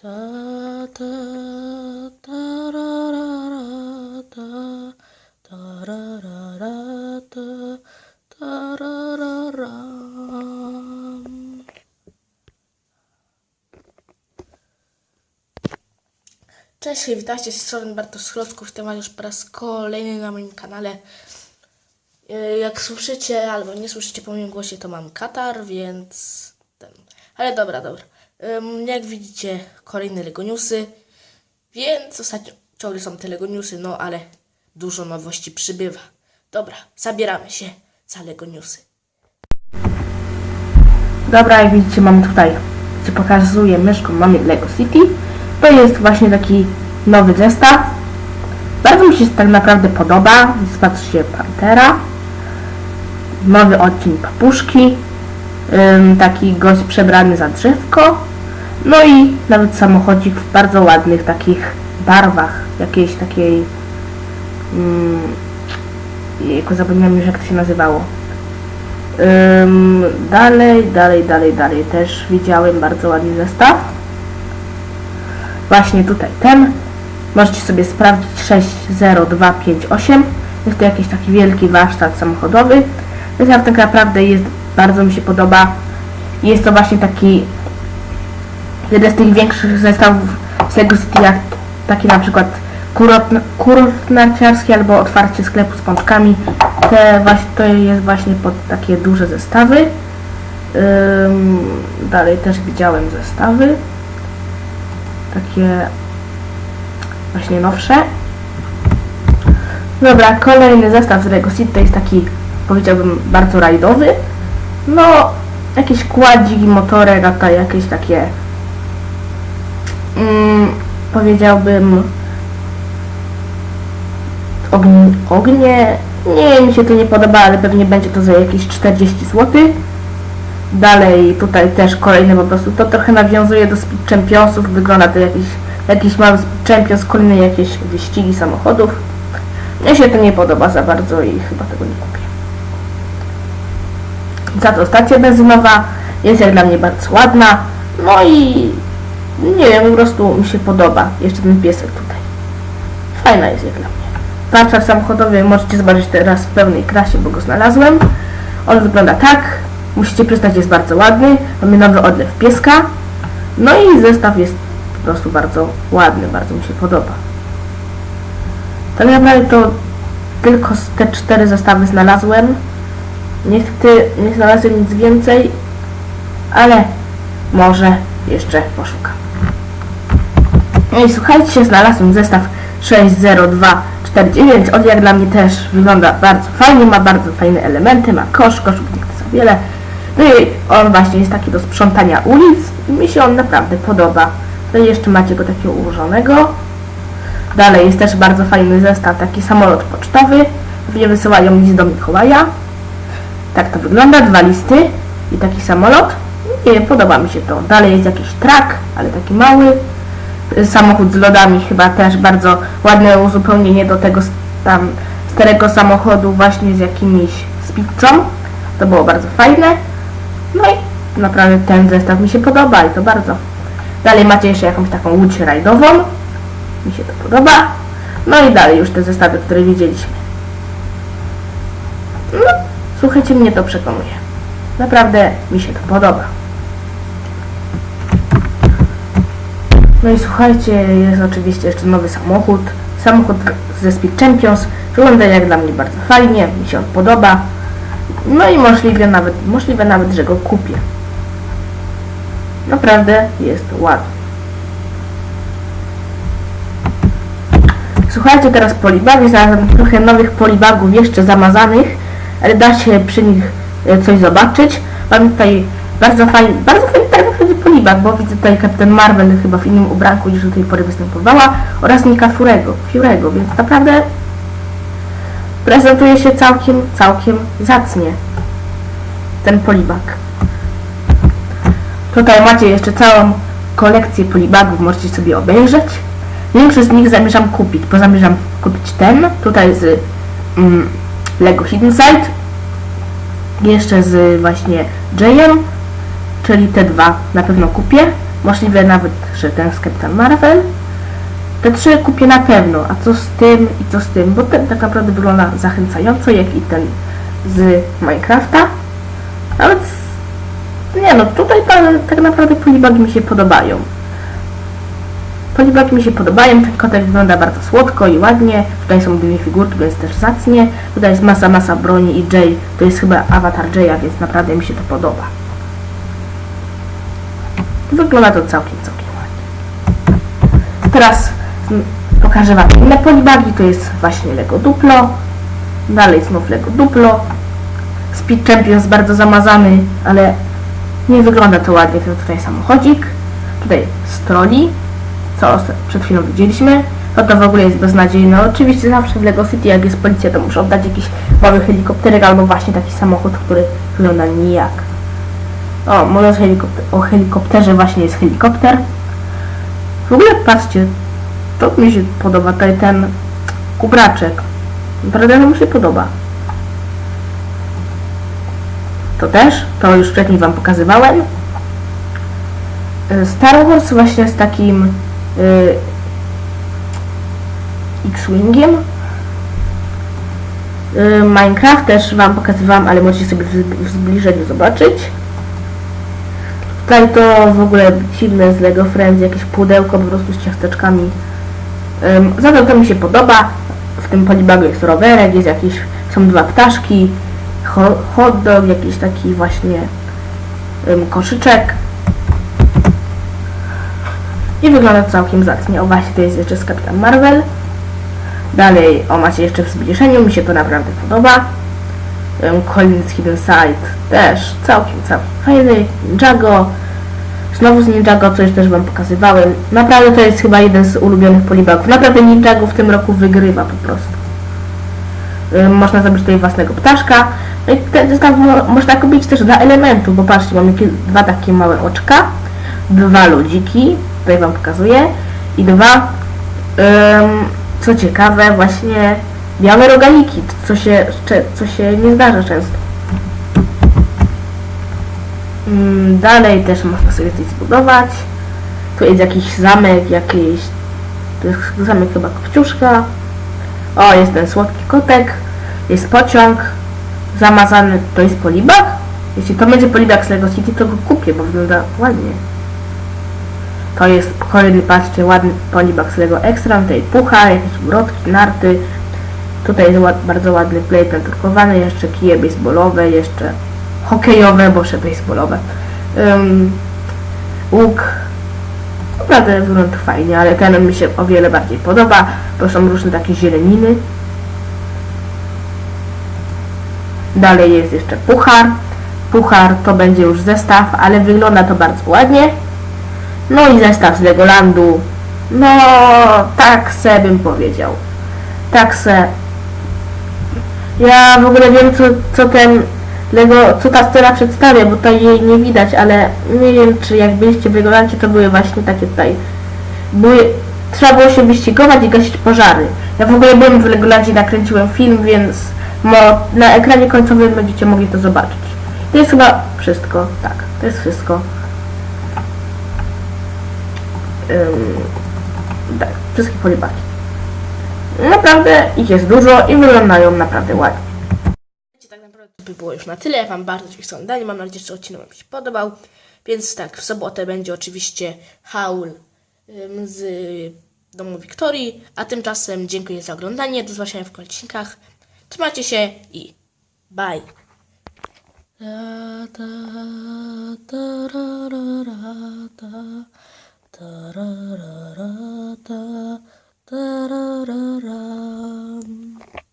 Ta, ta, ta, ra, ra, ra, ta, ta, ra, ra, ra, ta, ta, ra, ra, ra. Cześć, witajcie z strony Bartosz Chlocków, temat już po raz kolejny na moim kanale. E, Jak słyszycie albo nie słyszycie po moim głosie, to mam katar, więc ten. Ale dobra, dobra. Jak widzicie, kolejne Legoniusy, więc ostatnio ciągle są te Legoniusy, no ale dużo nowości przybywa. Dobra, zabieramy się za Legoniusy. Dobra, jak widzicie, mamy tutaj, gdzie pokazuję myszką, mamy Lego City. To jest właśnie taki nowy zestaw. Bardzo mi się tak naprawdę podoba. Się Pantera. Nowy odcień papuszki. Taki gość przebrany za drzewko. No i nawet samochodzik w bardzo ładnych takich barwach. Jakiejś takiej... Um, jejku, zapomniałem już jak to się nazywało. Dalej, dalej, dalej, dalej też widziałem bardzo ładny zestaw. Właśnie tutaj ten. Możecie sobie sprawdzić 60258. Jest to jakiś taki wielki warsztat samochodowy. Zestaw tak naprawdę jest, bardzo mi się podoba. Jest to właśnie taki jeden z tych większych zestawów z Lego City, jak taki na przykład kurort, kurort narciarski albo otwarcie sklepu z pączkami. Te właśnie, to jest właśnie pod takie duże zestawy. Ym, dalej też widziałem zestawy. Takie właśnie nowsze. Dobra, kolejny zestaw z Lego City to jest taki, powiedziałbym, bardzo rajdowy. No, jakieś kładziki, motorek, a jakieś takie mm, powiedziałbym ognie, ognie. Nie, mi się to nie podoba, ale pewnie będzie to za jakieś 40 zł. Dalej tutaj też kolejny po prostu, to trochę nawiązuje do Speed Championsów, wygląda to jakiś, jakiś mały Speed Champions, kolejne jakieś wyścigi samochodów. Mnie się to nie podoba za bardzo i chyba tego nie kupię. Za to stacja benzynowa jest jak dla mnie bardzo ładna, no i nie wiem, po prostu mi się podoba. Jeszcze ten piesek tutaj. Fajna jest jak dla mnie. Warsztat samochodowy możecie zobaczyć teraz w pełnej krasie, bo go znalazłem. On wygląda tak. Musicie przyznać, jest bardzo ładny. Mamy nowy odlew pieska. No i zestaw jest po prostu bardzo ładny, bardzo mi się podoba. Tak naprawdę to tylko te cztery zestawy znalazłem. Niestety nie znalazłem nic więcej, ale może jeszcze poszukam. I słuchajcie, znalazłem zestaw 60249. On jak dla mnie też wygląda bardzo fajnie, ma bardzo fajne elementy, ma kosz, koszów nie chcę za wiele. No i on właśnie jest taki do sprzątania ulic mi się on naprawdę podoba. No i jeszcze macie go takiego ułożonego. Dalej jest też bardzo fajny zestaw, taki samolot pocztowy. Pewnie wysyłają list do Mikołaja. Tak to wygląda, dwa listy i taki samolot. Nie podoba mi się to. Dalej jest jakiś trak, ale taki mały. Samochód z lodami chyba też bardzo ładne uzupełnienie do tego tam starego samochodu właśnie z jakimiś z pizzą. To było bardzo fajne. No i naprawdę ten zestaw mi się podoba i to bardzo. Dalej macie jeszcze jakąś taką łódź rajdową. Mi się to podoba. No i dalej już te zestawy, które widzieliśmy. No, słuchajcie, mnie to przekonuje. Naprawdę mi się to podoba. No i słuchajcie, jest oczywiście jeszcze nowy samochód. Samochód ze Speed Champions. Wygląda jak dla mnie bardzo fajnie, mi się on podoba. No i możliwe nawet, możliwe nawet, że go kupię. Naprawdę jest ładny. Słuchajcie, teraz polibagi. Znalazłem trochę nowych polibagów jeszcze zamazanych, ale da się przy nich e, coś zobaczyć. Mam tutaj bardzo fajny, bardzo fajny tak polibag, bo widzę tutaj Kapitan Marvel chyba w innym ubranku niż do tej pory występowała oraz Nika Furego, Furego, więc naprawdę prezentuje się całkiem, całkiem zacnie ten polibag. Tutaj macie jeszcze całą kolekcję polibagów, możecie sobie obejrzeć. Większość z nich zamierzam kupić, bo zamierzam kupić ten, tutaj z mm, Lego Hidden Side, jeszcze z właśnie Jayem, czyli te dwa na pewno kupię. Możliwe nawet, że ten z Captain Marvel. Te trzy kupię na pewno, a co z tym i co z tym, bo ten tak naprawdę wygląda zachęcająco, jak i ten z Minecrafta. Nawet, nie no, tutaj tak, tak naprawdę polibagi mi się podobają. Polibagi mi się podobają, ten kotek wygląda bardzo słodko i ładnie. Tutaj są dwie figurki, więc też zacnie. Tutaj jest masa, masa broni i Jay, to jest chyba awatar Jaya, więc naprawdę mi się to podoba. Wygląda to całkiem, całkiem ładnie. Teraz pokażę Wam inne polibagi, to jest właśnie Lego Duplo. Dalej znów Lego Duplo. Speed Champions bardzo zamazany, ale nie wygląda to ładnie, to tutaj samochodzik. Tutaj stroli, co przed chwilą widzieliśmy. To to w ogóle jest beznadziejne. Oczywiście zawsze w Lego City, jak jest policja, to muszą dać jakiś mały helikopterek albo właśnie taki samochód, który wygląda nijak. O, mówiąc helikopter, o helikopterze, właśnie jest helikopter. W ogóle patrzcie, to mi się podoba, tutaj ten kubraczek. Naprawdę mi się podoba. To też, to już wcześniej Wam pokazywałem. Y, Star Wars właśnie z takim y, X-Wingiem. Y, Minecraft też Wam pokazywałam, ale możecie sobie zbliżeniu zobaczyć. Tutaj to w ogóle dziwne z Lego Friends, jakieś pudełko po prostu z ciasteczkami. Um, za to mi się podoba. W tym polibagu jest rowerek, jest jakieś, są dwa ptaszki, ho, hot dog, jakiś taki właśnie um, koszyczek. I wygląda całkiem zacnie. O właśnie to jest jeszcze z Kapitan Marvel. Dalej, o macie jeszcze w zbliżeniu, mi się to naprawdę podoba. Um, Collins Hidden Side też całkiem, całkiem fajny. Ninjago. Znowu z Ninjago, coś też Wam pokazywałem. Naprawdę to jest chyba jeden z ulubionych polibagów. Naprawdę Ninjago w tym roku wygrywa po prostu. Można zrobić tutaj własnego ptaszka. No i ten zestaw mo można kupić też dla elementów, bo patrzcie, mamy dwa takie małe oczka, dwa ludziki, tutaj Wam pokazuję, i dwa, ym, co ciekawe, właśnie białe rogaliki, co się, co się nie zdarza często. Mm, Dalej też można sobie coś zbudować. Tu jest jakiś zamek, jakiś... To jest zamek chyba Kopciuszka. O, jest ten słodki kotek. Jest pociąg. Zamazany. To jest polibak? Jeśli to będzie polibak z Lego City, to go kupię, bo wygląda ładnie. To jest kolejny, patrzcie, ładny polibak z Lego Extra. Tutaj pucha, jakieś urotki, narty. Tutaj jest ład, bardzo ładny playpen drukowany, jeszcze kije baseballowe, jeszcze hokejowe, boże baseballowe. Um, łuk. Naprawdę wygląda fajnie, ale ten mi się o wiele bardziej podoba, bo są różne takie zieleniny. Dalej jest jeszcze puchar. Puchar to będzie już zestaw, ale wygląda to bardzo ładnie. No i zestaw z Legolandu. No, tak se bym powiedział. Tak se. Ja w ogóle wiem, co, co ten Lego, co ta scena przedstawia, bo tutaj jej nie widać, ale nie wiem, czy jak byliście w Legolandzie, to były właśnie takie tutaj. Były, trzeba było się wyścigować i gasić pożary. Ja w ogóle byłem w Legolandzie, nakręciłem film, więc na ekranie końcowym będziecie mogli to zobaczyć. To jest chyba wszystko, tak, to jest wszystko. Ym, tak, wszystkie polibaki. Naprawdę ich jest dużo i wyglądają naprawdę ładnie. Słuchajcie, tak naprawdę to by było już na tyle. Wam bardzo dziękuję za oglądanie. Mam nadzieję, że odcinek Wam się podobał. Więc tak, w sobotę będzie oczywiście haul z domu Wiktorii. A tymczasem dziękuję za oglądanie. Do zobaczenia w kolejnych odcinkach. Trzymajcie się i bye. Ta, ta, ta, ra, ra, Da da da da.